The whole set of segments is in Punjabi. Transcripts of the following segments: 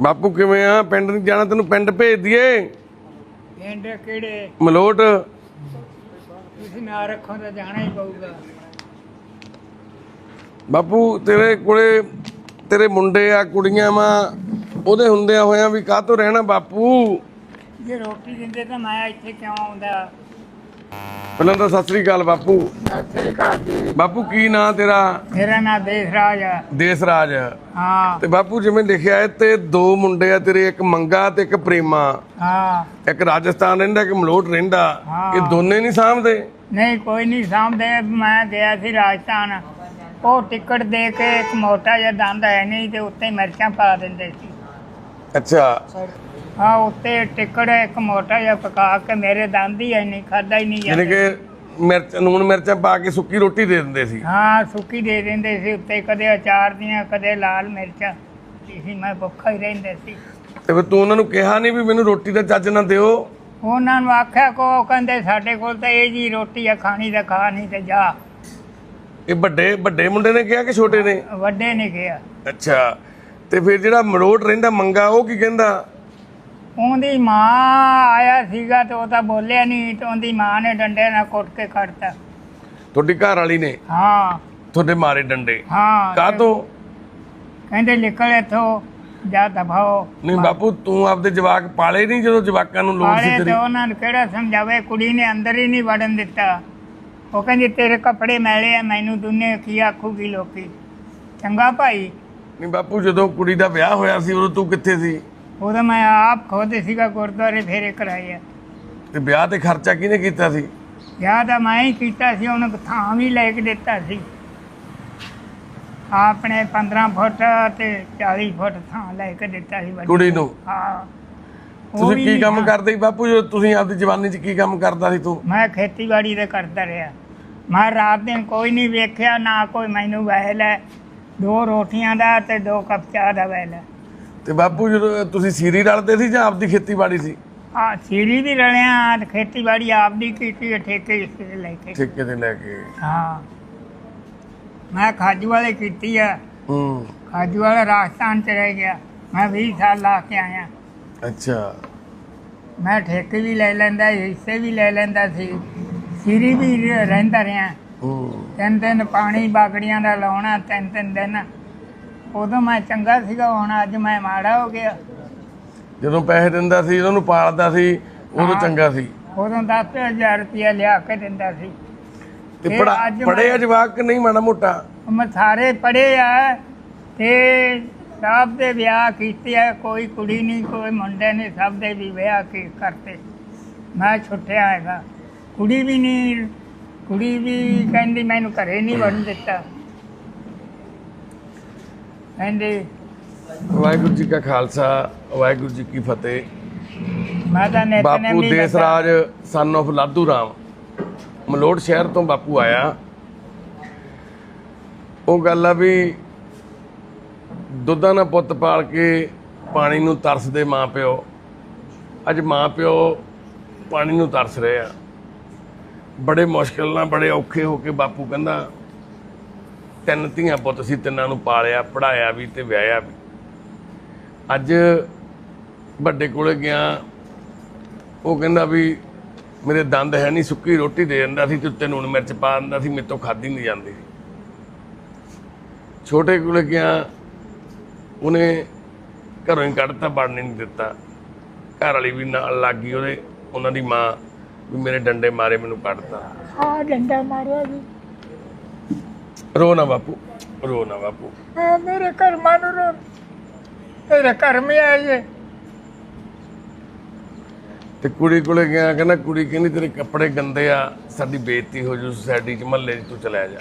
ਬਾਪੂ ਕਿਵੇਂ ਆ? ਪਿੰਡ ਨਹੀਂ ਜਾਣਾ ਤੈਨੂੰ ਪਿੰਡ ਭੇਜ ਦਈਏ। ਪਿੰਡ ਕਿਹੜੇ? ਮਲੋਟ। ਤੁਸੀਂ ਨਾ ਰੱਖੋ ਤਾਂ ਜਾਣਾ ਹੀ ਪਊਗਾ। ਬਾਪੂ ਤੇਰੇ ਕੋਲੇ ਤੇਰੇ ਮੁੰਡੇ ਆ ਕੁੜੀਆਂ ਵਾ ਉਹਦੇ ਹੁੰਦਿਆਂ ਹੋਇਆਂ ਵੀ ਕਾਹਤੋਂ ਰਹਿਣਾ ਬਾਪੂ? ਜੇ ਰੋਟੀ ਦਿੰਦੇ ਤਾਂ ਮੈਂ ਇੱਥੇ ਕਿਉਂ ਆਉਂਦਾ? ਪਹਿਲਾਂ ਤਾਂ ਸਤਿ ਸ੍ਰੀ ਅਕਾਲ ਬਾਪੂ। ਬਾਪੂ ਕੀ ਨਾਂ ਤੇਰਾ? ਮੇਰਾ ਨਾਂ ਦੇਸਰਾਜ ਆ। ਦੇਸਰਾਜ। ਹਾਂ। ਤੇ ਬਾਪੂ ਜਿਵੇਂ ਲਿਖਿਆ ਹੈ ਤੇ ਦੋ ਮੁੰਡੇ ਆ ਤੇਰੇ ਇੱਕ ਮੰਗਾ ਤੇ ਇੱਕ ਪ੍ਰੇਮਾ। ਹਾਂ। ਇੱਕ ਰਾਜਸਥਾਨ ਰਹਿੰਦਾ ਇੱਕ ਮਲੋਟ ਰਹਿੰਦਾ। ਇਹ ਦੋਨੇ ਨਹੀਂ ਸਾਂਭਦੇ? ਨਹੀਂ ਕੋਈ ਨਹੀਂ ਸਾਂਭਦੇ। ਮੈਂ ਗਿਆ ਸੀ ਰਾਜਸਥਾਨ। ਉਹ ਟਿਕਟ ਦੇ ਕੇ ਇੱਕ ਮੋਟਾ ਜਿਹਾ ਦੰਦ ਹੈ ਨਹੀਂ ਤੇ ਉੱਤੇ ਮਿਰਚਾਂ ਪਾ ਦਿੰਦੇ ਸੀ। ਅੱਛਾ। ਹਾਂ ਉੱਤੇ ਟਿਕਟ ਇੱਕ ਮੋਟਾ ਜਿਹਾ ਪਕਾ ਕੇ ਮੇਰੇ ਦੰਦ ਹੀ ਨਹੀਂ ਖਾਦਾ ਹੀ ਨਹੀਂ ਯਾਨੀ ਜਾਂਦਾ। ਕਿ ਮਿਰਚ ਨੂਣ ਮਿਰਚਾਂ ਪਾ ਕੇ ਸੁੱਕੀ ਰੋਟੀ ਦੇ ਦਿੰਦੇ ਸੀ। ਹਾਂ ਸੁੱਕੀ ਦੇ ਦਿੰਦੇ ਸੀ ਉੱਤੇ ਕਦੇ ਅਚਾਰ ਦੀਆਂ ਕਦੇ ਲਾਲ ਮਿਰਚਾਂ। ਸੀ ਮੈਂ ਭੁੱਖਾ ਹੀ ਰਹਿੰਦੇ ਸੀ। ਤੇ ਫਿਰ ਤੂੰ ਉਹਨਾਂ ਨੂੰ ਕਿਹਾ ਨਹੀਂ ਵੀ ਮੈਨੂੰ ਰੋਟੀ ਦਾ ਚੱਜ ਨਾ ਦਿਓ? ਉਹਨਾਂ ਨੂੰ ਆਖਿਆ ਕੋ ਕਹਿੰਦੇ ਸਾਡੇ ਕੋਲ ਤਾਂ ਇਹ ਜੀ ਰੋਟੀ ਆ ਖਾਣੀ ਤਾਂ ਖਾ ਨਹੀਂ ਤੇ ਜਾ। ਇਹ ਵੱਡੇ ਵੱਡੇ ਮੁੰਡੇ ਨੇ ਕਿਹਾ ਕਿ ਛੋਟੇ ਨੇ? ਵੱਡੇ ਨੇ ਕਿਹਾ। ਅੱਛਾ ਤੇ ਫਿਰ ਜਿਹੜਾ ਮਲੋਟ ਰਹਿੰਦਾ ਮੰਗਾ ਉਹ ਕੀ ਕਹਿੰਦਾ? ਉਹਦੀ ਮਾਂ ਆਇਆ ਸੀਗਾ ਤੇ ਉਹ ਤਾਂ ਬੋਲਿਆ ਨਹੀਂ ਤੇ ਉਹਦੀ ਮਾਂ ਨੇ ਡੰਡੇ ਨਾਲ ਕੁੱਟ ਕੇ ਕੱਢਤਾ। ਤੁਹਾਡੀ ਘਰ ਵਾਲੀ ਨੇ? ਹਾਂ। ਤੁਹਾਡੇ ਮਾਰੇ ਡੰਡੇ? ਹਾਂ ਕਾਹਤੋਂ? ਕਹਿੰਦੇ ਨਿਕਲ ਇੱਥੋਂ ਜਾ ਦਬਾਓ। ਨਹੀਂ ਬਾਪੂ ਤੂੰ ਆਪਦੇ ਜਵਾਕ ਪਾਲੇ ਨਹੀਂ ਜਦੋਂ ਜਵਾਕਾਂ ਨੂੰ ਲੋੜ ਸੀ ਪਾਲੇ ਤੇ ਤੇਰੀ ਉਹਨਾਂ ਨੂੰ ਕਿਹੜਾ ਸਮਝਾਵੇ? ਕੁੜੀ ਨੇ ਅੰਦਰ ਹੀ ਨਹੀਂ ਵੜਨ ਦਿੱਤਾ। ਉਹ ਕਹਿੰਦੀ ਤੇਰੇ ਕੱਪੜੇ ਮੈਲੇ ਆ ਮੈਨੂੰ ਦੁਨੀਆ ਕੀ ਆਖੂਗੀ ਲੋਕੀ? ਚੰਗਾ ਭਾਈ। ਨਹੀਂ ਬਾਪੂ ਜਦੋਂ ਕੁੜੀ ਦਾ ਵਿਆਹ ਹੋਇਆ ਸੀ ਉਦੋਂ ਤੂੰ ਕਿੱਥੇ ਸੀ? ਉਹਦਾ ਮੈਂ ਆਪ ਖੁਦ ਸੀਗਾ ਗੁਰਦੁਆਰੇ ਫੇਰੇ ਕਰਾਏ ਆ। ਤੇ ਵਿਆਹ ਤੇ ਖਰਚਾ ਕਿਹਨੇ ਕੀਤਾ ਸੀ? ਵਿਆਹ ਤਾਂ ਮੈਂ ਹੀ ਕੀਤਾ ਸੀ ਉਹਨੂੰ ਥਾਂ ਵੀ ਲੈ ਕੇ ਦਿੱਤਾ ਸੀ। ਆਪਣੇ 15 ਫੁੱਟ ਤੇ 40 ਫੁੱਟ ਥਾਂ ਲੈ ਕੇ ਦਿੱਤਾ ਸੀ ਵੱਡੀ। ਕੁੜੀ ਨੂੰ। ਹਾਂ। ਉਹ ਤੁਸੀਂ ਵੀ ਕੀ ਕੰਮ ਕਰਦੇ ਸੀ ਬਾਪੂ ਜਦੋਂ ਤੁਸੀਂ ਆਪਦੀ ਜਵਾਨੀ 'ਚ ਕੀ ਕੰਮ ਕਰਦਾ ਸੀ ਤੂੰ? ਮੈਂ ਖੇਤੀਬਾੜੀ ਦੇ ਕਰਦਾ ਰਿਹਾ। ਮੈਂ ਰਾਤ ਦਿਨ ਕੋਈ ਨਹੀਂ ਵੇਖਿਆ ਨਾ ਕੋਈ ਮੈਨੂੰ ਵਹਿਲ ਹੈ। ਦੋ ਰੋਟੀਆਂ ਦਾ ਤੇ ਦੋ ਕੱਪ ਚਾਹ ਦਾ ਵਹਿਲ ਹੈ। ਤੇ ਬਾਪੂ ਜਦੋਂ ਤੁਸੀਂ ਸੀਰੀ ਰਲਦੇ ਸੀ ਜਾਂ ਆਪਦੀ ਖੇਤੀਬਾੜੀ ਸੀ? ਆ ਸੀਰੀ ਵੀ ਰਲਿਆ ਤੇ ਖੇਤੀਬਾੜੀ ਆਪਦੀ ਕੀਤੀ ਹੈ, ਠੇਕੇ ਤੇ ਲੈ ਕੇ। ਠੇਕੇ ਤੇ ਲੈ ਕੇ। ਹਾਂ। ਮੈਂ ਖਾਜੂ ਵਾਲੇ ਕੀਤੀ ਆ। ਹੂੰ। ਖਾਜੂ ਵਾਲਾ ਰਾਜਸਥਾਨ ਚ ਰਹਿ ਗਿਆ। ਮੈਂ 20 ਸਾਲ ਲਾ ਕੇ ਆਇਆ। ਅੱਛਾ। ਮੈਂ ਠੇਕੇ ਵੀ ਲੈ ਲੈਂਦਾ ਹਿੱਸੇ ਵੀ ਲੈ ਲੈਂਦਾ ਸੀ। ਸੀਰੀ ਵੀ ਰ- ਰਹਿੰਦਾ ਰਿਹਾ। ਹੂੰ। ਤਿੰਨ ਦਿਨ ਪਾਣੀ ਬਾਗੜੀਆਂ ਦਾ ਲਾਉਣਾ ਤਿੰਨ ਤਿੰਨ ਦਿਨ। ਉਦੋਂ ਮੈਂ ਚੰਗਾ ਸੀਗਾ ਹੁਣ ਅੱਜ ਮੈਂ ਮਾੜਾ ਹੋ ਗਿਆ। ਜਦੋਂ ਪੈਸੇ ਦਿੰਦਾ ਸੀ ਉਹਨਾਂ ਨੂੰ ਪਾਲਦਾ ਸੀ ਉਦੋਂ ਹਾਂ। ਚੰਗਾ ਸੀ। ਉਦੋਂ 10000 ਰੁਪਇਆ ਲਿਆ ਕੇ ਦਿੰਦਾ ਸੀ। ਤੇ ਇਹ ਪੜਾ ਅੱਜ ਪੜਿਆ ਮੈਂ- ਜਵਾਕ ਕਿ ਨਹੀਂ ਮਾੜਾ ਮੋਟਾ? ਮੈਂ ਸਾਰੇ ਪੜ੍ਹੇ ਆ ਤੇ ਸਭ ਦੇ ਵਿਆਹ ਕੀਤੇ ਆ ਕੋਈ ਕੁੜੀ ਨਹੀਂ ਕੋਈ ਮੁੰਡੇ ਨਹੀਂ ਸਭ ਦੇ ਵੀ ਵਿਆਹ ਕੀ ਕਰਤੇ। ਮੈਂ ਛੁੱਟਿਆ ਹੈਗਾ। ਕੁੜੀ ਵੀ ਨਹੀਂ ਕੁੜੀ ਵੀ ਕਹਿੰਦੀ ਮੈਨੂੰ ਘਰੇ ਨਹੀਂ ਵੜਨ ਦਿੱਤਾ। ਕਹਿੰਦੀ ਵਾਹਿਗੁਰੂ ਜੀ ਕਾ ਖਾਲਸਾ ਵਾਹਿਗੁਰੂ ਜੀ ਕੀ ਫਤਿਹ। ਮੈਂ ਤਾਂ ਨਿਤਨੇਮ ਬਾਪੂ। ਦੇਸਰਾਜ ਸਨ of ਲਾਧੂ ਰਾਮ ਮਲੋੜ ਸ਼ਹਿਰ ਤੋਂ ਬਾਪੂ ਆਇਆ। ਉਹ ਗੱਲ ਆ ਵੀ ਦੁੱਧਾਂ ਨਾਲ ਪੁੱਤ ਪਾਲ ਕੇ ਪਾਣੀ ਨੂੰ ਤਰਸਦੇ ਮਾਂ ਪਿਓ। ਅੱਜ ਮਾਂ ਪਿਓ ਪਾਣੀ ਨੂੰ ਤਰਸ ਰਹੇ ਆ। ਬੜੇ ਮੁਸ਼ਕਿਲ ਨਾਲ ਬੜੇ ਔਖੇ ਹੋ ਕੇ ਬਾਪੂ ਕਹਿੰਦਾ ਤਿੰਨ ਧੀਆਂ ਪੁੱਤ ਸੀ, ਤਿੰਨਾਂ ਨੂੰ ਪਾਲਿਆ ਪੜਾਇਆ ਵੀ ਤੇ ਵਿਆਹਿਆ ਵੀ। ਅੱਜ ਵੱਡੇ ਕੋਲੇ ਗਿਆ, ਉਹ ਕਹਿੰਦਾ ਵੀ ਮੇਰੇ ਦੰਦ ਹੈ ਨਹੀਂ ਸੁੱਕੀ ਰੋਟੀ ਦੇ ਦਿੰਦਾ ਸੀ, ਤੇ ਉੱਤੇ ਲੂਣ ਮਿਰਚ ਪਾ ਦਿੰਦਾ ਸੀ, ਮੇਰੇ ਤੋਂ ਖਾਧੀ ਨਹੀਂ ਜਾਂਦੀ ਛੋਟੇ ਕੋਲੇ ਗਿਆ, ਉਹਨੇ ਘਰੋਂ ਹੀ ਕੱਢਤਾ ਵੜਨ ਨਹੀਂ ਦਿੱਤਾ। ਘਰ ਵਾਲੀ ਵੀ ਨਾਲ ਲੱਗ ਗਈ ਉਹਦੇ, ਉਹਨਾਂ ਦੀ ਮਾਂ ਵੀ ਮੇਰੇ ਡੰਡੇ ਮਾਰੇ, ਮੈਨੂੰ ਕੱਢਤਾ। ਆ ਡੰਡਾ ਮਾਰਿਆ ਜੀ। ਰੋ ਨਾ ਬਾਪੂ ਰੋ ਨਾ ਬਾਪੂ। ਆ ਮੇਰੇ ਘਰ ਮਾਨੂੰ ਰੋ ਤੇਰੇ ਘਰ ਮੇ ਆਏ ਤੇ ਕੁੜੀ ਕੋਲੇ ਗਿਆ ਕਹਿੰਦਾ ਕੁੜੀ ਕਹਿੰਦੀ ਤੇਰੇ ਕੱਪੜੇ ਗੰਦੇ ਆ ਸਾਡੀ ਬੇਇੱਜ਼ਤੀ ਹੋ ਜੂ ਸੋਸਾਇਟੀ ਚ ਮਹੱਲੇ 'ਚ ਤੂੰ ਚਲਿਆ ਜਾ।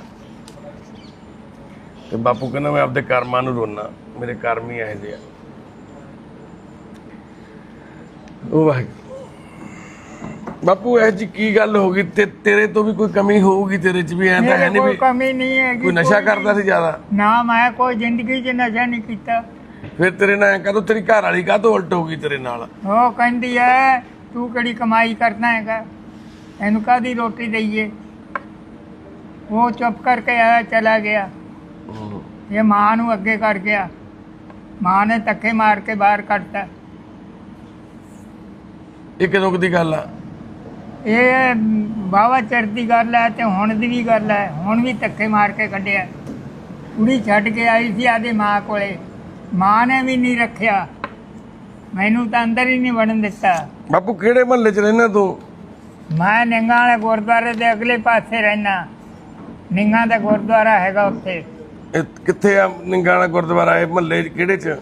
ਤੇ ਬਾਪੂ ਕਹਿੰਦਾ ਮੈਂ ਆਪਦੇ ਕਰਮਾਂ ਨੂੰ ਰੋਣਾ ਮੇਰੇ ਕਰਮ ਹੀ ਇਹੋ ਜਿਹੇ ਆ। ਉਹ ਵਾਹਿਗੁਰੂ। ਬਾਪੂ ਇਹ ਜੀ ਕੀ ਗੱਲ ਹੋ ਗਈ? ਤੇ ਤੇਰੇ ਤੋਂ ਵੀ ਕੋਈ ਕਮੀ ਹੋਊਗੀ ਤੇਰੇ ਚ ਵੀ? ਐ ਤਾਂ ਹੈ ਮੇਰੇ ਨਹੀਂ ਕੋਈ ਵੀ ਕਮੀ ਨਹੀਂ ਹੈ ਕੋਈ ਨਸ਼ਾ ਕਰਦਾ ਸੀ ਜ਼ਿਆਦਾ? ਨਾ ਮੈਂ ਕੋਈ ਜ਼ਿੰਦਗੀ 'ਚ ਨਸ਼ਾ ਨਹੀਂ ਕੀਤਾ। ਫਿਰ ਤੇਰੇ ਨਾਲ ਕਦੋਂ ਤੇਰੀ ਘਰ ਵਾਲੀ ਕਾਹਤੋਂ ਉਲਟ ਹੋ ਗਈ ਤੇਰੇ ਨਾਲ? ਉਹ ਕਹਿੰਦੀ ਐ ਤੂੰ ਕਿਹੜੀ ਕਮਾਈ ਕਰਦਾ ਹੈਗਾ? ਇਹਨੂੰ ਕਾਦੀ ਰੋਟੀ ਦਈਏ? ਉਹ ਚੁੱਪ ਕਰਕੇ ਆਇਆ ਚਲਾ ਗਿਆ। ਇਹ ਮਾਂ ਨੂੰ ਅੱਗੇ ਕਰ ਗਿਆ। ਮਾਂ ਨੇ ਧੱਕੇ ਮਾਰ ਕੇ ਬਾਹਰ ਕੱਢਤਾ। ਇਹ ਕਦੋਂ ਕੁ ਦੀ ਗੱਲ ਆ? ਇਹ ਬਾਵਾ ਚਿਰ ਦੀ ਗੱਲ ਹੈ ਤੇ ਹੁਣ ਦੀ ਵੀ ਗੱਲ ਹੈ। ਹੁਣ ਵੀ ਧੱਕੇ ਮਾਰ ਕੇ ਕੱਢਿਆ। ਕੁੜੀ ਛੱਡ ਕੇ ਆਈ ਸੀ ਆਦੀ ਮਾਂ ਕੋਲੇ। ਮਾਂ ਨੇ ਵੀ ਨਹੀਂ ਰੱਖਿਆ। ਮੈਨੂੰ ਤਾਂ ਅੰਦਰ ਹੀ ਨਹੀਂ ਵੜਨ ਦਿੱਤਾ। ਬਾਪੂ ਕਿਹੜੇ ਮਹੱਲੇ 'ਚ ਰਹਿਣਾ ਤੂੰ? ਮੈਂ ਨਿੰਗਾ ਵਾਲੇ ਗੁਰਦੁਆਰੇ ਦੇ ਅਗਲੇ ਪਾਸੇ ਰਹਿਣਾ ਨਿੰਗਾ ਦਾ ਗੁਰਦੁਆਰਾ ਹੈਗਾ ਉੱਥੇ। ਇਹ ਕਿੱਥੇ ਆ ਨਿੰਗਾਣਾ ਗੁਰਦੁਆਰਾ? ਇਹ ਮਹੱਲੇ 'ਚ ਕਿਹੜੇ 'ਚ?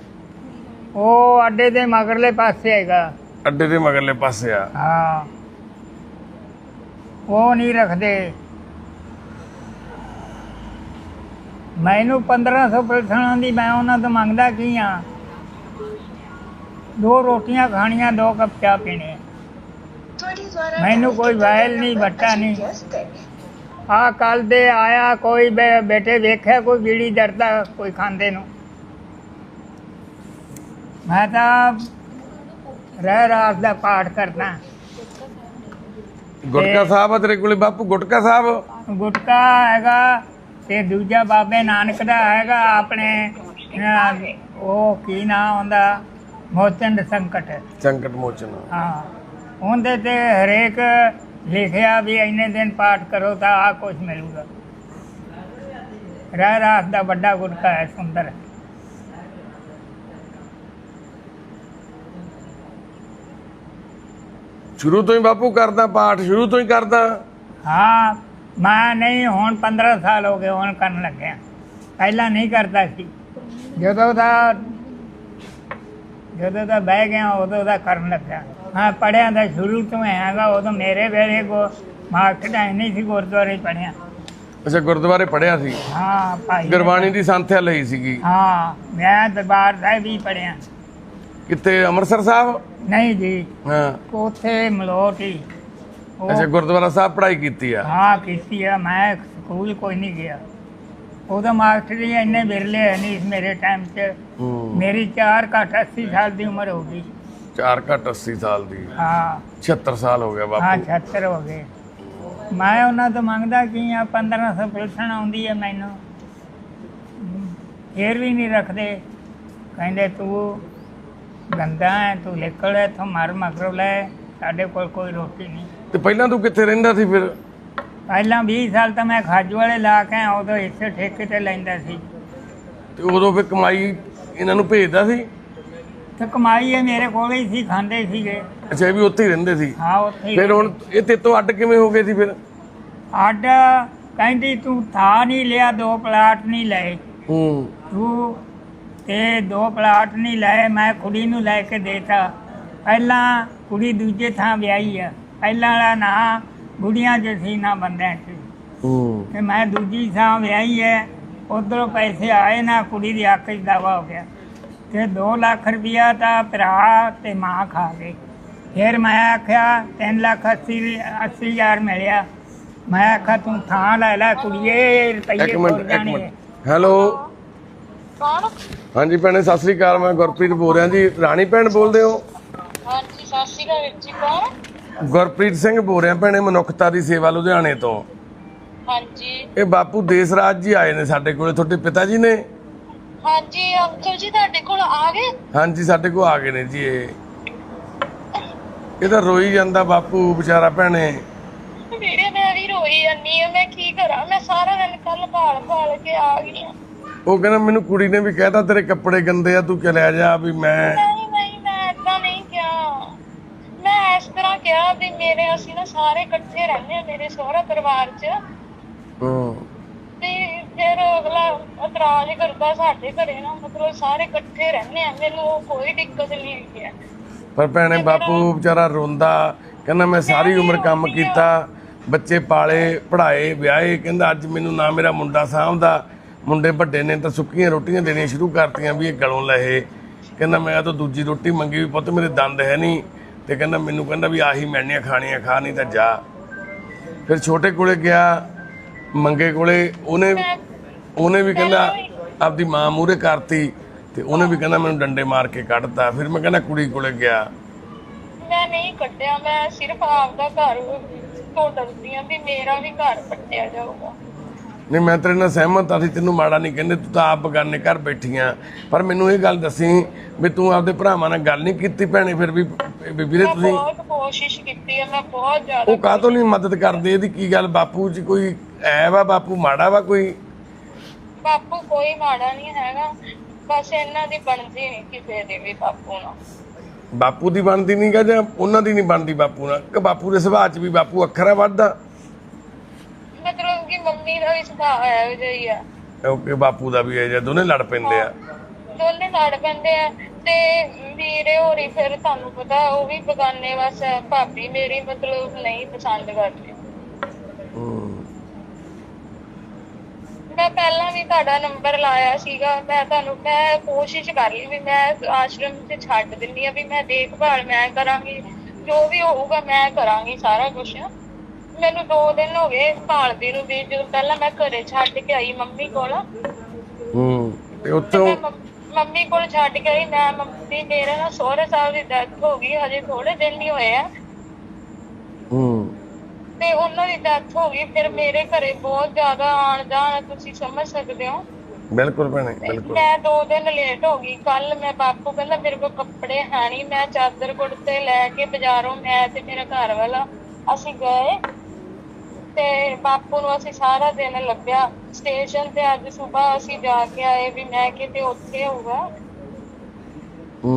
ਉਹ ਅੱਡੇ ਦੇ ਮਗਰਲੇ ਪਾਸੇ ਹੈਗਾ। ਅੱਡੇ ਦੇ ਮਗਰਲੇ ਪਾਸੇ ਆ। ਹਾਂ। ਉਹ ਨਹੀਂ ਰੱਖਦੇ। ਮੈਨੂੰ 1500 ਪੈਸਣਾ ਦੀ ਮੈਂ ਉਹਨਾਂ ਤੋਂ ਮੰਗਦਾ ਕੀ ਆ? ਦੋ ਰੋਟੀਆਂ ਖਾਣੀਆਂ ਦੋ ਕੱਪ ਚਾਹ ਪੀਣੇ। ਮੈਨੂੰ ਕੋਈ ਵਾਇਲ ਨਹੀਂ ਬੱਟਾ ਨਹੀਂ। ਆ ਕੱਲ ਦੇ ਆਇਆ ਕੋਈ ਬੇਟੇ ਵੇਖਿਆ ਕੋਈ ਬੀੜੀ ਦਰਦਾ ਕੋਈ ਖਾਂਦੇ ਨੂੰ। ਮੈਂ ਤਾਂ ਰਹਿ ਰਾਤ ਦਾ ਪਾਠ ਕਰਦਾ। ਗੁਟਕਾ ਸਾਹਿਬ ਆ ਤੇਰੇ ਕੋਲੇ ਬਾਪੂ ਗੁਟਕਾ ਸਾਹਿਬ? ਗੁਟਕਾ ਹੈਗਾ ਤੇ ਦੂਜਾ ਬਾਬੇ ਨਾਨਕ ਦਾ ਹੈਗਾ ਆਪਣੇ ਉਹ ਕੀ ਨਾਂ ਹੁੰਦਾ ਮੋਚਨ ਸੰਕਟ। ਸੰਕਟ ਮੋਚਨ। ਹਾਂ ਉਹਦੇ ਤੇ ਹਰੇਕ ਲਿਖਿਆ ਵੀ ਇੰਨੇ ਦਿਨ ਪਾਠ ਕਰੋ ਤਾਂ ਆ ਕੁਝ ਮਿਲੂਗਾ। ਰਹਿ ਰਾਤ ਦਾ ਵੱਡਾ ਗੁਟਕਾ ਹੈ ਸੁੰਦਰ। ਸ਼ੁਰੂ ਤੋਂ ਹੀ ਬਾਪੂ ਕਰਦਾ ਪਾਠ ਸ਼ੁਰੂ ਤੋਂ ਹੀ ਕਰਦਾ। ਹਾਂ ਮੈਂ ਨਹੀਂ ਹੁਣ 15 ਸਾਲ ਹੋ ਗਏ ਹੁਣ ਕਰਨ ਲੱਗਿਆ। ਪਹਿਲਾਂ ਨਹੀਂ ਕਰਦਾ ਸੀ। ਜਦੋਂ ਦਾ ਜਦੋਂ ਦਾ ਬਹਿ ਗਿਆ ਉਦੋਂ ਦਾ ਕਰਨ ਲੱਗਾ ਹਾਂ ਪੜਿਆ ਦਾ ਸ਼ੁਰੂ ਤੋਂ ਹੈਗਾ ਉਦੋਂ ਮੇਰੇ ਵੇਲੇ ਕੋ ਮਾਰਕੀਟ ਨਹੀਂ ਸੀ ਗੁਰਦੁਆਰੇ ਪੜਿਆ ਅੱਛਾ ਗੁਰਦੁਆਰੇ ਪੜਿਆ ਸੀ? ਹਾਂ ਭਾਈ। ਗੁਰਬਾਣੀ ਦੀ ਸੰਥਿਆ ਲਈ ਸੀਗੀ। ਹਾਂ ਮੈਂ ਦਰਬਾਰ ਸਾਹਿਬ ਹੀ ਪੜਿਆ ਕਿੱਥੇ ਅੰਮ੍ਰਿਤਸਰ ਸਾਹਿਬ? ਨਹੀਂ ਜੀ। ਹਾਂ। ਉੱਥੇ ਮਲੋਟ ਹੀ ਉਹ- ਅੱਛਾ ਗੁਰਦੁਆਰਾ ਸਾਹਿਬ ਪੜ੍ਹਾਈ ਕੀਤੀ ਆ? ਹਾਂ ਕੀਤੀ ਆ। ਮੈਂ ਸਕੂਲ ਕੋਈ ਨਹੀਂ ਗਿਆ। ਉਦੋਂ ਮਾਸਟਰ ਜੀ ਇੰਨੇ ਵਿਰਲੇ ਹੈ ਨਹੀਂ ਸੀ ਮੇਰੇ ਟਾਈਮ 'ਚ। ਹੂੰ। ਮੇਰੀ 4 ਘੱਟ 80 ਸਾਲ ਦੀ ਉਮਰ ਹੋ ਗਈ। 4 ਘੱਟ 80 ਸਾਲ ਦੀ। ਹਾਂ। 76 ਸਾਲ ਹੋ ਗਿਆ ਹਾਂ ਬਾਪੂ 76 ਹੋ ਗਏ। ਮੈਂ ਉਹਨਾਂ ਤੋਂ ਮੰਗਦਾ ਕਿ ਆ 1500 ਪੈਨਸ਼ਨ ਆਉਂਦੀ ਹੈ ਮੈਨੂੰ। ਫੇਰ ਵੀ ਨਹੀਂ ਰੱਖਦੇ। ਕਹਿੰਦੇ ਤੂੰ ਗੰਦਾ ਹੈ ਤੂੰ ਨਿਕਲ ਇੱਥੋਂ ਮਰ ਮਗਰੋਂ ਲੈ ਸਾਡੇ ਕੋਲ ਕੋਈ ਰੋਟੀ ਨਹੀਂ। ਤੇ ਪਹਿਲਾਂ ਤੂੰ ਕਿੱਥੇ ਰਹਿੰਦਾ ਸੀ ਫਿਰ? ਪਹਿਲਾਂ 20 ਸਾਲ ਤਾਂ ਮੈਂ ਖੱਜ ਵਾਲੇ ਲਾ ਕੇ ਉਦੋਂ ਇਸੇ ਠੇਕੇ ਤੇ ਲੈਂਦਾ ਸੀ। ਤੇ ਉਦੋਂ ਫਿਰ ਕਮਾਈ ਇਹਨਾਂ ਨੂੰ ਭੇਜਦਾ ਸੀ? ਤੇ ਕਮਾਈ ਇਹ ਮੇਰੇ ਕੋਲ ਹੀ ਸੀ ਖਾਂਦੇ ਸੀਗੇ। ਅੱਛਾ ਇਹ ਵੀ ਉੱਥੇ ਹੀ ਰਹਿੰਦੇ ਸੀ? ਹਾਂ ਉੱਥੇ ਹੀ। ਫਿਰ ਹੁਣ ਇਹ ਤੇ ਤੋਂ ਅੱਡ ਕਿਵੇਂ ਹੋ ਗਏ ਸੀ ਫਿਰ? ਅੱਡ ਕਹਿੰਦੀ ਤੂੰ ਥਾਂ ਨਹੀਂ ਲਿਆ ਦੋ ਪਲਾਟ ਨਹੀਂ ਲਏ। ਹੂੰ। ਤੂੰ ਤੇ ਦੋ ਪਲਾਟ ਨਹੀਂ ਲਏ ਮੈਂ ਕੁੜੀ ਨੂੰ ਲੈ ਕੇ ਦੇਤਾ। ਪਹਿਲਾਂ ਕੁੜੀ ਦੂਜੇ ਥਾਂ ਵਿਆਹੀ ਆ। ਪਹਿਲਾਂ ਵਾਲਾ ਨਾਂ ਬੁੜੀਆਂ 'ਚ ਸੀ ਨਾ ਬੰਦਿਆਂ 'ਚ। ਹੂੰ। ਤੇ ਮੈਂ ਦੂਜੀ ਥਾਂ ਵਿਆਹੀ ਹੈ ਉਧਰੋਂ ਪੈਸੇ ਆਏ ਨਾ ਕੁੜੀ ਦੀ ਅੱਖ 'ਚ ਦਵਾ ਹੋ ਗਿਆ। ਤੇ 2 ਲੱਖ ਰੁਪਇਆ ਤਾਂ ਭਰਾ ਤੇ ਮਾਂ ਖਾ ਗਏ। ਫਿਰ ਮੈਂ ਆਖਿਆ 3 ਲੱਖ 80 ਅੱਸੀ ਹਜ਼ਾਰ ਮਿਲਿਆ। ਮੈਂ ਆਖਿਆ ਤੂੰ ਥਾਂ ਲੈ ਲੈ ਕੁੜੀਏ ਰੁਪਈਏ ਜਾਣੇ ਹੈਲੋ? ਕੌਣ? ਹਾਂਜੀ ਭੈਣੇ ਸਤਿ ਸ੍ਰੀ ਅਕਾਲ ਮੈਂ ਗੁਰਪ੍ਰੀਤ ਬੋਲ ਰਿਹਾ ਜੀ। ਰਾਣੀ ਭੈਣ ਬੋਲਦੇ ਹੋ? ਹਾਂਜੀ ਸਤਿ ਸ਼੍ਰੀ ਅਕਾਲ ਵੀਰ ਜੀ ਕੌਣ? ਗੁਰਪ੍ਰੀਤ ਸਿੰਘ ਬੋਲ ਰਿਹਾ ਭੈਣੇ ਮਨੁੱਖਤਾ ਦੀ ਸੇਵਾ ਲੁਧਿਆਣੇ ਤੋਂ। ਹਾਂਜੀ। ਇਹ ਬਾਪੂ ਦੇਸਰਾਜ ਜੀ ਆਏ ਨੇ ਸਾਡੇ ਕੋਲੇ ਤੁਹਾਡੇ ਪਿਤਾ ਜੀ ਨੇ? ਹਾਂਜੀ ਅੰਕਲ ਜੀ ਤੁਹਾਡੇ ਕੋਲ ਆ ਗਏ? ਹਾਂਜੀ ਸਾਡੇ ਕੋਲ ਆ ਗਏ ਨੇ ਜੀ ਇਹ। ਇਹ ਤਾਂ ਰੋਈ ਜਾਂਦਾ ਬਾਪੂ ਵਿਚਾਰਾ ਭੈਣੇ। ਵੀਰੇ ਮੈਂ ਵੀ ਰੋਈ ਜਾਂਦੀ ਆ ਮੈਂ ਕੀ ਕਰਾਂ? ਮੈਂ ਸਾਰਾ ਦਿਨ ਕੱਲ ਭਾਲ ਭਾਲ ਕੇ ਆ ਗਈ ਆਂ। ਉਹ ਕਹਿੰਦਾ ਮੈਨੂੰ ਕੁੜੀ ਨੇ ਵੀ ਕਹਿਤਾ ਤੇਰੇ ਕੱਪੜੇ ਗੰਦੇ ਆ ਤੂੰ ਚਲਿਆ ਜਾ ਵੀ ਮੈਂ ਨਹੀਂ ਨਹੀਂ ਮੈਂ ਏਦਾਂ ਨਹੀਂ ਕਿਹਾ। ਮੈਂ ਇਸ ਤਰ੍ਹਾਂ ਕਿਹਾ ਵੀ ਮੇਰੇ ਅਸੀਂ ਨਾ ਸਾਰੇ ਇਕੱਠੇ ਰਹਿੰਦੇ ਆ ਮੇਰੇ ਸਹੁਰਾ ਪਰਿਵਾਰ 'ਚ। ਹੂੰ। ਤੇ ਫਿਰ ਅਗਲਾ ਇਤਰਾਜ਼ ਕਰਦਾ ਸਾਡੇ ਘਰੇ ਨਾ ਮਤਲਬ ਸਾਰੇ ਇਕੱਠੇ ਰਹਿੰਦੇ ਆ ਮੈਨੂੰ ਕੋਈ ਦਿੱਕਤ ਨਹੀਂ ਹੋਈ ਹੈ ਪਰ ਭੈਣੇ ਬਾਪੂ ਵਿਚਾਰਾ ਰੋਂਦਾ ਕਹਿੰਦਾ ਮੈਂ ਸਾਰੀ ਉਮਰ ਕੰਮ ਕੀਤਾ ਬੱਚੇ ਪਾਲੇ ਪੜ੍ਹਾਏ ਵਿਆਹੇ ਕਹਿੰਦਾ ਅੱਜ ਮੈਨੂੰ ਨਾ ਮੇਰਾ ਮੁੰਡਾ ਸਾਂਭਦਾ ਮੁੰਡੇ ਵੱਡੇ ਨੇ ਤਾਂ ਸੁੱਕੀਆਂ ਰੋਟੀਆਂ ਦੇਣੀਆਂ ਸ਼ੁਰੂ ਕਰਤੀਆਂ ਵੀ ਇਹ ਗਲੋਂ ਲਹੇ ਕਹਿੰਦਾ ਮੈਂ ਤਾਂ ਦੂਜੀ ਰੋਟੀ ਮੰਗੀ ਵੀ ਪੁੱਤ ਮੇਰੇ ਦੰਦ ਹੈ ਨਹੀਂ। ਤੇ ਕਹਿੰਦਾ ਮੈਨੂੰ ਕਹਿੰਦਾ ਵੀ ਆਹੀ ਮੈਣੀਆਂ ਖਾਣੀਆਂ, ਖਾ ਨਹੀਂ ਤਾਂ ਜਾ। ਫਿਰ ਛੋਟੇ ਕੋਲੇ ਗਿਆ, ਮੰਗੇ ਕੋਲੇ, ਉਹਨੇ ਉਹਨੇ ਵੀ ਕਹਿੰਦਾ ਆਪਦੀ ਮਾਂ ਮੂਹਰੇ ਕਰਤੀ ਤੇ ਉਹਨੇ ਵੀ ਕਹਿੰਦਾ ਮੈਨੂੰ ਡੰਡੇ ਮਾਰ ਕੇ ਕੱਢਤਾ। ਫਿਰ ਮੈਂ ਕਹਿੰਦਾ ਕੁੜੀ ਕੋਲੇ ਗਿਆ। ਮੈਂ ਨਹੀਂ ਕੱਢਿਆ, ਮੈਂ ਸਿਰਫ ਆਪਦਾ ਘਰ ਢੋਂਡਦੀ ਆ ਵੀ ਮੇਰਾ ਵੀ ਘਰ ਪੱਟਿਆ ਜਾਊਗਾ। ਨਹੀਂ ਮੈਂ ਤੇਰੇ ਨਾਲ ਸਹਿਮਤ ਆ ਸੀ ਤੈਨੂੰ ਮਾੜਾ ਨਹੀਂ ਕਹਿੰਦੇ ਤੂੰ ਤਾਂ ਆਪ ਬਗਾਨੇ ਘਰ ਬੈਠੀਆਂ। ਪਰ ਮੈਨੂੰ ਇਹ ਗੱਲ ਦੱਸੀ ਵੀ ਤੂੰ ਆਪਦੇ ਭਰਾਵਾਂ ਨਾਲ ਗੱਲ ਨਹੀਂ ਕੀਤੀ ਭੈਣੇ ਫਿਰ ਵੀ ਵੀ ਵੀਰੇ ਮੈਂ ਤੁਸੀਂ ਬਹੁਤ ਕੋਸ਼ਿਸ਼ ਕੀਤੀ ਹੈ ਮੈਂ ਬਹੁਤ ਜ਼ਿਆਦਾ ਉਹ ਕਾਹਤੋਂ ਨਹੀਂ ਮਦਦ ਕਰਦੇ? ਇਹਦੀ ਕੀ ਗੱਲ? ਬਾਪੂ ਜੀ ਕੋਈ ਐ ਵਾ? ਬਾਪੂ ਮਾੜਾ ਵਾ ਕੋਈ? ਬਾਪੂ ਕੋਈ ਮਾੜਾ ਨਹੀਂ ਹੈਗਾ ਬਸ ਇਹਨਾਂ ਦੀ ਬਣਦੀ ਨਹੀਂ ਕਿਸੇ ਦੀ ਵੀ ਬਾਪੂ ਨਾਲ। ਬਾਪੂ ਦੀ ਬਣਦੀ ਨਹੀਂ ਗਾ ਜਾਂ ਉਹਨਾਂ ਦੀ ਨਹੀਂ ਬਣਦੀ ਬਾਪੂ ਨਾਲ? ਕਿ ਬਾਪੂ ਦੇ ਸੁਭਾਅ 'ਚ ਵੀ ਬਾਪੂ ਅੱਖਰਾਂ ਵੱਧਦਾ। ਕਿ ਮੰਮੀ ਦਾ ਵੀ ਸੁਭਾਅ ਹੈ ਜਿਹੀ ਆ। ਕਿਉਂਕਿ ਬਾਪੂ ਦਾ ਵੀ ਹੈ ਜਾਂ ਦੋਨੇ ਲੜ ਪੈਂਦੇ ਆ। ਦੋਨੇ ਲੜ ਪੈਂਦੇ ਆ ਤੇ ਵੀਰੇ ਹੋਰੀ ਫਿਰ ਤੁਹਾਨੂੰ ਪਤਾ ਉਹ ਵੀ ਬਗਾਨੇ ਬਸ ਭਾਬੀ ਮੇਰੀ ਮਤਲਬ ਨਹੀਂ ਪਸੰਦ ਕਰਦੀ। ਹੂੰ। ਮੈਂ ਪਹਿਲਾਂ ਵੀ ਤੁਹਾਡਾ ਨੰਬਰ ਲਾਇਆ ਸੀਗਾ ਮੈਂ ਤੁਹਾਨੂੰ ਮੈਂ ਕੋਸ਼ਿਸ਼ ਕਰ ਲਈ ਵੀ ਮੈਂ ਆਸ਼ਰਮ 'ਚ ਛੱਡ ਦਿੰਨੀ ਆ ਵੀ ਮੈਂ ਦੇਖਭਾਲ ਮੈਂ ਕਰਾਂਗੀ ਜੋ ਵੀ ਹੋਊਗਾ ਮੈਂ ਕਰਾਂਗੀ ਸਾਰਾ ਕੁਝ ਮੈਨੂੰ 2 ਦਿਨ ਹੋ ਗਏ ਭਾਲਦੀ ਨੂੰ ਵੀ ਜਦੋਂ ਪਹਿਲਾਂ ਮੈਂ ਘਰੇ ਛੱਡ ਕੇ ਆਈ ਮੰਮੀ ਕੋਲ। ਹੂੰ ਤੇ ਉੱਥੋਂ ਮੈਂ ਮੰਮ- ਮੰਮੀ ਕੋਲ ਛੱਡ ਕੇ ਆਈ ਮੈਂ ਮੰਮੀ ਮੇਰੇ ਨਾਲ ਸਹੁਰੇ ਸਾਹਿਬ ਦੀ ਡੈਥ ਹੋ ਗਈ ਹਜੇ ਥੋੜੇ ਦਿਨ ਹੀ ਹੋਏ ਆ। ਹੂੰ। ਤੇ ਉਹਨਾਂ ਦੀ ਡੈਥ ਹੋ ਗਈ ਫਿਰ ਮੇਰੇ ਘਰੇ ਬਹੁਤ ਜ਼ਿਆਦਾ ਆਣ ਜਾਣ ਤੁਸੀਂ ਸਮਝ ਸਕਦੇ ਹੋ। ਬਿਲਕੁਲ ਭੈਣੇ ਬਿਲਕੁਲ। ਮੈਂ ਦੋ ਦਿਨ ਲੇਟ ਹੋ ਗਈ ਕੱਲ ਮੈਂ ਬਾਪੂ ਕਹਿੰਦਾ ਮੇਰੇ ਕੋਲ ਕੱਪੜੇ ਹੈ ਨਹੀਂ ਮੈਂ ਚਾਦਰ ਕੁੜਤੇ ਲੈ ਕੇ ਬਾਜ਼ਾਰੋਂ ਮੈਂ ਤੇ ਮੇਰਾ ਘਰ ਵਾਲਾ ਅਸੀਂ ਗਏ। ਤੇ ਬਾਪੂ ਨੂੰ ਅਸੀਂ ਸਾਰਾ ਦਿਨ ਲੱਭਿਆ। ਸਟੇਸ਼ਨ ਤੇ ਅੱਜ ਸਵੇਰ ਅਸੀਂ ਜਾ ਕੇ ਆਏ ਵੀ ਮੈਂ ਕਿਤੇ ਉੱਥੇ ਹੋਊਗਾ ਹੂੰ।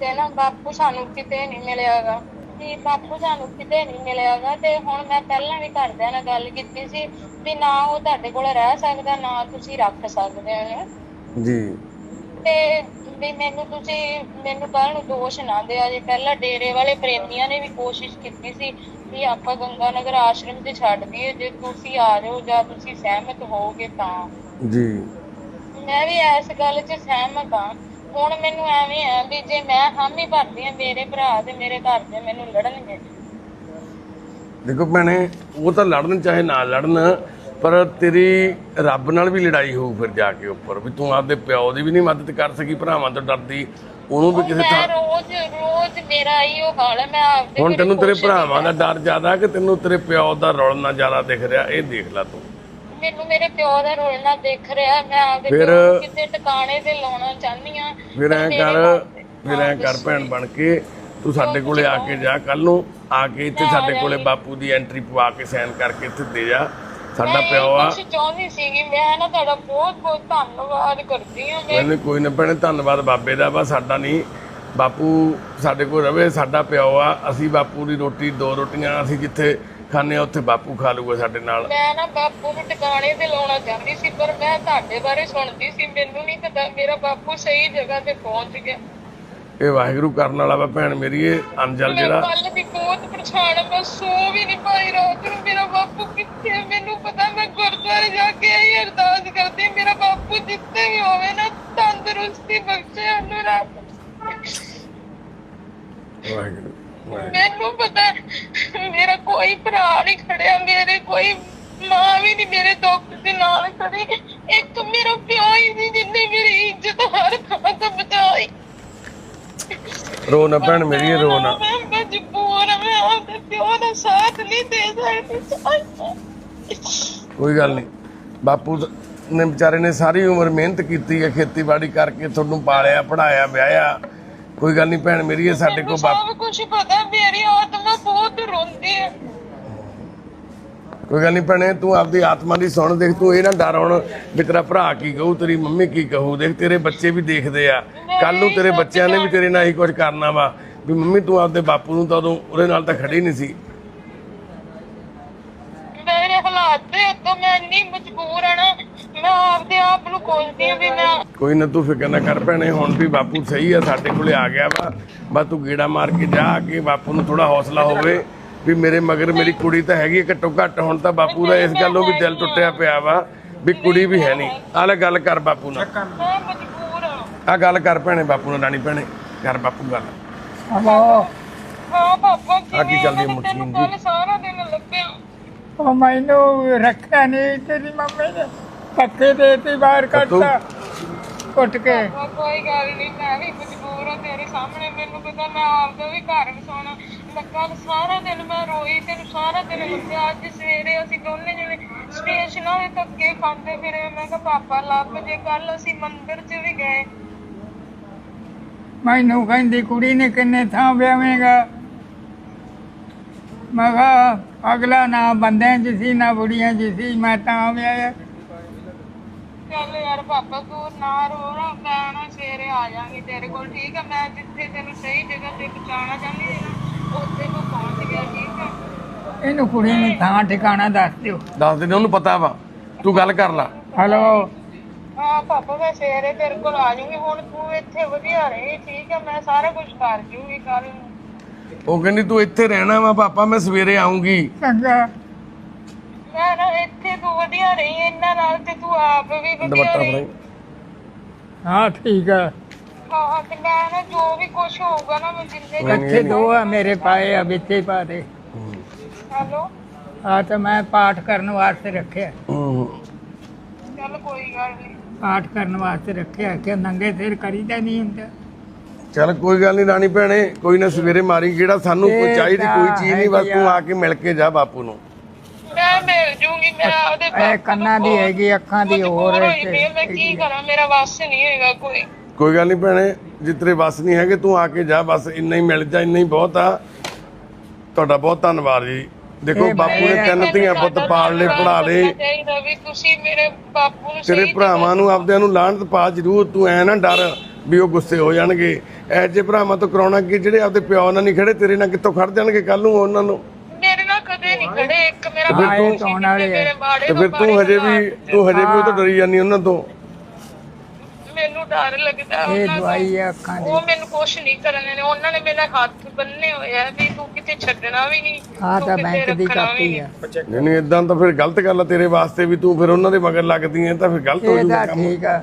ਤੇ ਨਾ ਬਾਪੂ ਸਾਨੂੰ ਕਿਤੇ ਨਹੀਂ ਮਿਲਿਆਗਾ। ਵੀ ਬਾਪੂ ਸਾਨੂੰ ਕਿਤੇ ਨਹੀਂ ਮਿਲਿਆਗਾ ਤੇ ਹੁਣ ਮੈਂ ਪਹਿਲਾਂ ਵੀ ਘਰਦਿਆਂ ਨਾਲ ਗੱਲ ਕੀਤੀ ਸੀ ਵੀ ਨਾ ਉਹ ਤੁਹਾਡੇ ਕੋਲ ਰਹਿ ਸਕਦਾ ਨਾ ਤੁਸੀਂ ਰੱਖ ਸਕਦੇ ਹੋ। ਜੀ। ਤੇ ਵੀ ਮੈਨੂੰ ਤੁਸੀਂ ਮੈਨੂੰ ਕੱਲ ਨੂੰ ਦੋਸ਼ ਨਾ ਦਿਆ ਜੇ। ਪਹਿਲਾਂ ਡੇਰੇ ਵਾਲੇ ਪ੍ਰੇਮੀਆਂ ਨੇ ਵੀ ਕੋਸ਼ਿਸ਼ ਕੀਤੀ ਸੀ ਵੀ ਆਪਾਂ ਗੰਗਾ ਨਗਰ ਆਸ਼ਰਮ 'ਚ ਛੱਡ ਦਈਏ। ਜੇ ਤੁਸੀਂ ਆ ਜਾਓ ਜਾਂ ਤੁਸੀਂ ਸਹਿਮਤ ਹੋਵੋਗੇ ਤਾਂ। ਜੀ। ਮੈਂ ਵੀ ਇਸ ਗੱਲ 'ਚ ਸਹਿਮਤ ਹਾਂ। ਹੁਣ ਮੈਨੂੰ ਐਵੇਂ ਆ ਵੀ ਜੇ ਮੈਂ ਹਾਮੀ ਭਰਦੀ ਆ ਮੇਰੇ ਭਰਾ ਤੇ ਮੇਰੇ ਘਰ ਦੇ ਮੈਨੂੰ ਲੜਨਗੇ। ਦੇਖੋ ਭੈਣੇ ਉਹ ਤਾਂ ਲੜਨ ਚਾਹੇ ਨਾ ਲੜਨ ਪਰ ਤੇਰੀ ਰੱਬ ਨਾਲ ਵੀ ਲੜਾਈ ਹੋਊ ਫਿਰ ਜਾ ਕੇ ਉੱਪਰ ਵੀ ਤੂੰ ਆਪਦੇ ਪਿਓ ਦੀ ਵੀ ਨਹੀਂ ਮਦਦ ਕਰ ਸਕੀ ਭਰਾਵਾਂ ਤੋਂ ਡਰਦੀ ਉਹਨੂੰ ਵੀ ਕਿਸੇ ਮੈਂ ਥਾਂ ਰੋਜ਼ ਰੋਜ਼ ਮੇਰਾ ਇਹੋ ਹਾਲ ਹੈ ਮੈਂ ਆਪਦੇ ਹੁਣ ਤੈਨੂੰ ਤੇਰੇ ਭਰਾਵਾਂ ਦਾ ਡਰ ਜ਼ਿਆਦਾ ਕਿ ਤੈਨੂੰ ਤੇਰੇ ਪਿਓ ਦਾ ਰੌਲਣਾ ਜ਼ਿਆਦਾ ਦਿਖ ਰਿਹਾ ਇਹ ਦੇਖ ਲੈ ਤੂੰ। ਮੈਨੂੰ ਮੇਰੇ ਪਿਓ ਦਾ ਰੋਲਣਾ ਦਿਖ ਰਿਹਾ ਮੈਂ ਆਪਦੇ ਫਿਰ- ਪਿਓ ਨੂੰ ਕਿਤੇ ਟਿਕਾਣੇ ਤੇ ਲਾਉਣਾ ਚਾਹੁੰਦੀ ਆ ਫਿਰ ਐ ਕਰ ਫਿਰ ਐ ਕਰ ਭੈਣ ਬਣ ਕੇ ਤੂੰ ਸਾਡੇ ਕੋਲੇ ਆ ਕੇ ਜਾ ਕੱਲ ਨੂੰ ਆ ਕੇ ਇੱਥੇ ਸਾਡੇ ਕੋਲੇ ਬਾਪੂ ਦੀ ਐਂਟਰੀ ਪਵਾ ਕੇ ਸਾਈਨ ਕਰਕੇ ਇੱਥੇ ਦੇ ਜਾ। ਸਾਡਾ ਪਿਓ ਆ। ਕੁਝ ਚਾਹੁੰਦੀ ਸੀਗੀ ਮੈਂ ਨਾ ਤੁਹਾਡਾ ਬਹੁਤ ਬਹੁਤ ਧੰਨਵਾਦ ਕਰਦੀ ਹਾਂ ਮੈਂ ਮੈਨੂੰ ਕੋਈ ਨਾ ਭੈਣੇ ਧੰਨਵਾਦ ਬਾਬੇ ਦਾ ਵਾ ਸਾਡਾ ਨਹੀਂ। ਬਾਪੂ ਸਾਡੇ ਕੋਲ ਰਵੇ ਸਾਡਾ ਪਿਓ ਆ ਅਸੀਂ ਬਾਪੂ ਦੀ ਰੋਟੀ ਦੋ ਰੋਟੀਆਂ ਅਸੀਂ ਜਿੱਥੇ ਖਾਣੇ ਆ ਉੱਥੇ ਬਾਪੂ ਖਾ ਲੂਗਾ ਸਾਡੇ ਨਾਲ। ਮੈਂ ਨਾ ਬਾਪੂ ਨੂੰ ਟਿਕਾਣੇ ਤੇ ਲਾਉਣਾ ਚਾਹੁੰਦੀ ਸੀ ਪਰ ਮੈਂ ਤੁਹਾਡੇ ਬਾਰੇ ਸੁਣਦੀ ਸੀ ਮੈਨੂੰ ਨਹੀਂ ਪਤਾ ਮੇਰਾ ਬਾਪੂ ਸਹੀ ਜਗ੍ਹਾ ਤੇ ਪਹੁੰਚ ਗਿਆ। ਇਹ ਵਾਹਿਗੁਰੂ ਕਰਨ ਵਾਲਾ ਵਾ ਭੈਣ ਮੇਰੀ ਇਹ ਅੰਜਲ ਜਿਹੜਾ ਕੱਲ ਵੀ ਬਹੁਤ ਪਰੇਸ਼ਾਨ ਹਾਂ ਮੈਂ ਸੋ ਵੀ ਨਹੀਂ ਪਾਈ ਰਾਤ ਨੂੰ ਮੇਰਾ ਬਾਪੂ ਕਿੱਥੇ ਹੈ? ਮੈਨੂੰ ਪਤਾ ਮੈਂ ਗੁਰਦੁਆਰੇ ਜਾ ਕੇ ਆਈ ਅਰਦਾਸ ਕਰਦੀ ਮੇਰਾ ਬਾਪੂ ਜਿੱਥੇ ਵੀ ਹੋਵੇ ਨਾ ਤੰਦਰੁਸਤੀ ਬਖਸ਼ੇ ਉਹਨੂੰ ਰੱਬ ਵਾਹਿਗੁਰੂ ਵਾਹਿਗੁਰੂ। ਮੈਨੂੰ ਪਤਾ ਹੈ, ਮੇਰਾ ਕੋਈ ਭਰਾ ਨਹੀਂ ਖੜਿਆ ਮੇਰੇ ਕੋਈ ਮਾਂ ਵੀ ਨਹੀਂ ਮੇਰੇ ਦੁੱਖ ਦੇ ਨਾਲ ਖੜੀ ਇੱਕ ਮੇਰਾ ਪਿਓ ਹੀ ਨਹੀਂ ਜਿੰਨੇ ਮੇਰੀ ਇੱਜ਼ਤ ਹਰ ਥਾਂ ਤੋਂ ਬਚਾਈ ਰੋ ਨਾ ਭੈਣ ਮੇਰੀ ਰੋ ਨਾ ਮੈਂ ਮਜਬੂਰ ਹਾਂ ਮੈਂ ਆਪਣੇ ਪਿਓ ਦਾ ਸਾਥ ਨਹੀਂ ਦੇ ਸਕਦੀ। ਕੋਈ ਗੱਲ ਨਹੀਂ। ਬਾਪੂ ਨੇ ਵਿਚਾਰੇ ਨੇ ਸਾਰੀ ਉਮਰ ਮਿਹਨਤ ਕੀਤੀ ਹੈ ਖੇਤੀਬਾੜੀ ਕਰਕੇ ਤੁਹਾਨੂੰ ਪਾਲਿਆ ਪੜਾਇਆ ਵਿਆਹਿਆ। ਕੋਈ ਗੱਲ ਨਹੀਂ ਭੈਣ ਮੇਰੀ ਸਾਡੇ ਕੋਲ ਬਾਪ ਸਭ ਕੁਝ ਪਤਾ ਮੇਰੀ ਆਤਮਾ ਬਹੁਤ ਰੋਂਦੀ ਹੈ। ਕੋਈ ਗੱਲ ਨਹੀਂ ਭੈਣੇ ਤੂੰ ਆਪਦੀ ਆਤਮਾ ਦੀ ਸੁਣ ਦੇਖ ਤੂੰ ਇਹ ਨਾ ਡਰ ਹੁਣ ਵੀ ਤੇਰਾ ਭਰਾ ਕੀ ਕਹੂ ਤੇਰੀ ਮੰਮੀ ਕੀ ਕਹੂ। ਦੇਖ ਤੇਰੇ ਬੱਚੇ ਵੀ ਦੇਖਦੇ ਆ। ਕੱਲ ਨੂੰ ਤੇਰੇ ਬੱਚਿਆਂ ਨੇ ਵੀ ਤੇਰੇ ਨਾਲ ਹੀ ਕੁਝ ਕਰਨਾ ਵਾ ਵੀ ਮੰਮੀ ਤੂੰ ਆਪਦੇ ਬਾਪੂ ਨੂੰ ਤਾਂ ਉਦੋਂ ਉਹਦੇ ਨਾਲ ਤਾਂ ਖੜੀ ਨਹੀਂ ਸੀ। ਮੇਰੇ ਹਾਲਾਤ ਦੇ ਉੱਤੋਂ ਮੈਂ ਇੰਨੀ ਮਜਬੂਰ ਹਾਂ ਨਾ ਮੈਂ ਆਪਦੇ ਆਪ ਨੂੰ ਕੋਲਦੀ ਹਾਂ ਵੀ ਮੈਂ ਕੋਈ ਨਾ ਤੂੰ ਫਿਕਰ ਨਾ ਕਰ ਭੈਣੇ ਹੁਣ ਵੀ ਬਾਪੂ ਸਹੀ ਆ ਸਾਡੇ ਕੋਲੇ ਆ ਗਿਆ ਵਾ। ਬਸ ਤੂੰ ਗੇੜਾ ਮਾਰ ਕੇ ਜਾ ਕੇ ਬਾਪੂ ਨੂੰ ਥੋੜਾ ਹੌਸਲਾ ਹੋਵੇ। ਵੀ ਮੇਰੇ ਮਗਰ ਮੇਰੀ ਕੁੜੀ ਤਾਂ ਹੈਗੀ ਘੱਟੋ ਘੱਟ ਹੁਣ ਤਾਂ ਬਾਪੂ ਦਾ ਇਸ ਗੱਲੋਂ ਵੀ ਦਿਲ ਟੁੱਟਿਆ ਪਿਆ ਵਾ ਵੀ ਕੁੜੀ ਵੀ ਹੈ ਨਹੀਂ। ਆ ਲੈ ਗੱਲ ਕਰ ਬਾਪੂ ਨਾਲ। ਮੈਂ ਮਜਬੂਰ। ਹਾਂ ਆ ਗੱਲ ਕਰ ਭੈਣੇ ਬਾਪੂ ਨਾਲ ਰਾਣੀ ਭੈਣੇ। ਕਰ ਬਾਪੂ ਗੱਲ। ਹਲੋ ਹਾਂ ਪਾਪਾ ਆ ਕੀ ਚੱਲਦੀ ਹੈ ਮੈਂ ਤੈਨੂੰ ਮਸ਼ੀਨ ਦੀ? ਕੱਲ੍ਹ ਸਾਰਾ ਦਿਨ ਲੱਭਿਆ। ਉਹ ਮੈਨੂੰ ਰੱਖਿਆ ਨਹੀਂ ਤੇਰੀ ਮੰਮੀ ਨੇ। ਪੱਕੇ ਦੇ ਤੀ ਬਾਹਰ ਕੱਢਤਾ। ਕੁੱਟ ਕੇ। ਪਾਪਾ, ਕੋਈ ਗੱਲ ਨਹੀਂ ਮੈਂ ਵੀ ਮਜਬੂਰ ਹਾਂ ਤੇਰੇ ਸਾਹਮਣੇ। ਮੈਨੂੰ ਪਤਾ ਮੈਂ ਆਪਦਾ ਵੀ ਘਰ ਵਸਾਉਣਾ ਮੈਂ ਕੱਲ ਸਾਰਾ ਦਿਨ ਮੈਂ ਰੋਈ ਤੈਨੂੰ ਸਾਰਾ ਦਿਨ ਲੱਭਿਆ ਅੱਜ ਸਵੇਰੇ ਅਸੀਂ ਦੋਨੇ ਜਣੇ ਸਟੇਸ਼ਨਾਂ ਦੇ ਧੱਕੇ ਖਾਂਦੇ ਫਿਰੇ ਮੈਂ ਕਿਹਾ ਪਾਪਾ ਲੱਭ ਜੇ ਕੱਲ ਅਸੀਂ ਮੰਦਿਰ 'ਚ ਵੀ ਗਏ। ਮੈਨੂੰ ਕਹਿੰਦੀ ਕੁੜੀ ਨੇ ਕਿੰਨੇ ਥਾਂ ਵਿਆਵੇਂਗਾ? ਮੈਂ ਕਿਹਾ ਅਗਲਾ ਨਾ ਬੰਦਿਆਂ 'ਚ ਸੀ ਨਾ ਬੁੜੀਆਂ 'ਚ ਸੀ ਮੈਂ ਤਾਂ ਵਿਆਹਿਆ। ਚੱਲ ਯਾਰ ਪਾਪਾ ਤੂੰ ਨਾ ਰੋ ਨਾ ਮੈਂ ਨਾ ਸਵੇਰੇ ਆ ਜਾਾਂਗੀ ਤੇਰੇ ਕੋਲ। ਠੀਕ ਆ ਮੈਂ ਜਿੱਥੇ ਤੈਨੂੰ ਸਹੀ ਜਗ੍ਹਾ ਤੇ ਪਹੁੰਚਾਉਣਾ ਚਾਹੁੰਦੀ ਹਾਂ ਇਹਨੂੰ ਕੁੜੀ ਨੂੰ ਥਾਂ ਠਿਕਾਣਾ ਦੱਸ ਦਿਓ। ਦੱਸ ਦੇ ਉਹਨੂੰ ਪਤਾ ਵਾ। ਤੂੰ ਗੱਲ ਕਰ ਲੈ। ਹਲੋ। ਹਾਂ ਪਾਪਾ ਮੈਂ ਸਵੇਰੇ ਤੇਰੇ ਕੋਲ ਆ ਜਾਊਂਗੀ। ਹੁਣ ਤੂੰ ਇੱਥੇ ਵਧੀਆ ਰਹੀ ਠੀਕ ਆ। ਮੈਂ ਸਾਰਾ ਕੁਝ ਕਰ ਜੂਗੀ ਕੱਲ ਉਹ ਕਹਿੰਦੀ ਤੂੰ ਇੱਥੇ ਰਹਿਣਾ ਵਾ ਪਾਪਾ ਮੈਂ ਸਵੇਰੇ ਆਉਂਗੀ ਚੰਗਾ। ਮੈਂ ਨਾ ਇੱਥੇ ਤੂੰ ਵਧੀਆ ਰਹੀ ਇਹਨਾਂ ਨਾਲ ਤੇ ਤੂੰ ਆਪ ਵੀ ਵਧੀਆ ਦੁਪੱਟਾ ਰਹੀ। ਫੜਾਈ। ਹਾਂ ਠੀਕ ਆ। ਹਾਂ ਤੇ ਮੈਂ ਨਾ ਜੋ ਵੀ ਕੁਝ ਹੋਊਗਾ ਨਾ ਮੈਂ ਜਿੰਨੇ ਇੱਥੇ ਦੋ ਆ ਮੇਰੇ ਪਾਏ ਆ ਵਿੱਚੇ ਪਾ ਦੇ। ਹੈਲੋ? ਆ ਤਾਂ ਮੈਂ ਪਾਠ ਕਰਨ ਵਾਸਤੇ ਰੱਖਿਆ। ਹੂੰ। ਚੱਲ ਕੋਈ ਗੱਲ ਨਹੀਂ ਪਾਠ ਕਰਨ ਵਾਸਤੇ ਰੱਖਿਆ ਕਿ ਨੰਗੇ ਸਿਰ ਕਰੀਦਾ ਨਹੀਂ ਹੁੰਦਾ। ਚੱਲ ਕੋਈ ਗੱਲ ਨਹੀਂ ਰਾਣੀ ਭੈਣੇ ਕੋਈ ਨਾ ਸਵੇਰੇ ਮਾਰੀ ਕਿਹੜਾ ਸਾਨੂੰ ਕੋਈ ਚਾਹੀਦੀ ਕੋਈ ਚੀਜ਼ ਨਹੀਂ ਬਸ ਹੈਗੀ ਤੂੰ ਆ। ਕੇ ਮਿਲ ਕੇ ਜਾ ਬਾਪੂ ਨੂੰ। ਮੈਂ ਮਿਲ ਜੂੰਗੀ ਮੈਂ ਉਹਦੇ ਇਹ ਕੰਨਾਂ ਦੀ ਹੈਗੀ ਅੱਖਾਂ ਦੀ ਹੋਰ ਆ, ਮੈਂ ਕੀ ਕਰਾਂ ਮੇਰਾ ਵਾਸ ਨਹੀਂ ਹੋਏਗਾ ਕੋਈ। ਕੋਈ ਗੱਲ ਨਹੀਂ ਭੈਣੇ ਜਿੱਤਰੇ ਬਸ ਨਹੀਂ ਹੈਗੇ ਤੂੰ ਆ ਕੇ ਜਾ ਬਸ ਇੰਨਾ ਹੀ ਮਿਲ ਜਾ ਇੰਨਾ ਹੀ ਬਹੁਤ ਆ। ਤੁਹਾਡਾ ਬਹੁਤ ਧੰਨਵਾਦ ਜੀ। ਦੇਖੋ ਬਾਪੂ ਨੇ ਤਿੰਨ ਧੀਆਂ ਪੁੱਤ ਪਾਲ ਲਏ ਪੜਾ ਲਏ। ਚਾਹੀਦਾ ਵੀ ਤੁਸੀਂ ਮੇਰੇ ਬਾਪੂ ਨੂੰ ਤੇਰੇ ਭਰਾਵਾਂ ਨੂੰ ਆਪਦਿਆਂ ਨੂੰ ਲਾਹਣਤ ਪਾ ਜ਼ਰੂਰ ਤੂੰ ਐ ਨਾ ਡਰ ਵੀ ਉਹ ਗੁੱਸੇ ਹੋ ਜਾਣਗੇ। ਐ ਜੇ ਭਰਾਵਾਂ ਤੋਂ ਕਰਾਉਣਾ ਕਿ ਜਿਹੜੇ ਆਪਦੇ ਪਿਓ ਨਾਲ ਨਹੀਂ ਖੜੇ ਤੇਰੇ ਨਾਲ ਕਿੱਥੋਂ ਖੜ ਜਾਣਗੇ ਕੱਲ ਨੂੰ ਉਹਨਾਂ ਨੂੰ? ਮੇਰੇ ਨਾਲ ਕਦੇ ਨਹੀਂ ਖੜੇ ਇੱਕ ਮੇਰਾ ਤੇ ਫਿਰ ਤੂੰ-। ਮੇਰੇ ਮਾੜੇ ਫਿਰ ਹਜੇ ਵੀ ਤੂੰ ਹਜੇ ਵੀ ਉਹ ਤੋਂ ਡਰੀ ਜਾਂਦੀ ਉਹਨਾਂ ਤੋਂ? ਮੈਨੂੰ ਡਰ ਲੱਗਦਾ ਇਹ ਉਹਨਾਂ ਦਵਾਈ ਹੈ ਅੱਖਾਂ ਦੀ। ਉਹ ਮੈਨੂੰ ਕੁਛ ਨਹੀਂ ਕਰਨੇ ਨੇ ਉਹਨਾਂ ਨੇ ਮੇਰੇ ਹੱਥ ਬੰਨੇ ਹੋਏ ਆ ਵੀ ਤੂੰ ਕਿਤੇ ਛੱਡਣਾ ਵੀ ਨਹੀਂ ਆ ਤੂੰ ਬੈਂਕ ਦੀ ਕਾਪੀ ਆ। ਨਹੀਂ। ਨਹੀਂ ਇਦਾਂ ਤਾਂ ਫਿਰ ਗਲਤ ਗੱਲ ਆ ਤੇਰੇ ਵਾਸਤੇ ਵੀ ਤੂੰ ਫਿਰ ਉਹਨਾਂ ਦੇ ਮਗਰ ਲੱਗਦੀ ਐ ਤਾਂ ਫਿਰ ਗਲਤ ਹੋ ਇਹ ਜੂਗਾ ਤਾਂ ਕੰਮ। ਠੀਕ ਆ।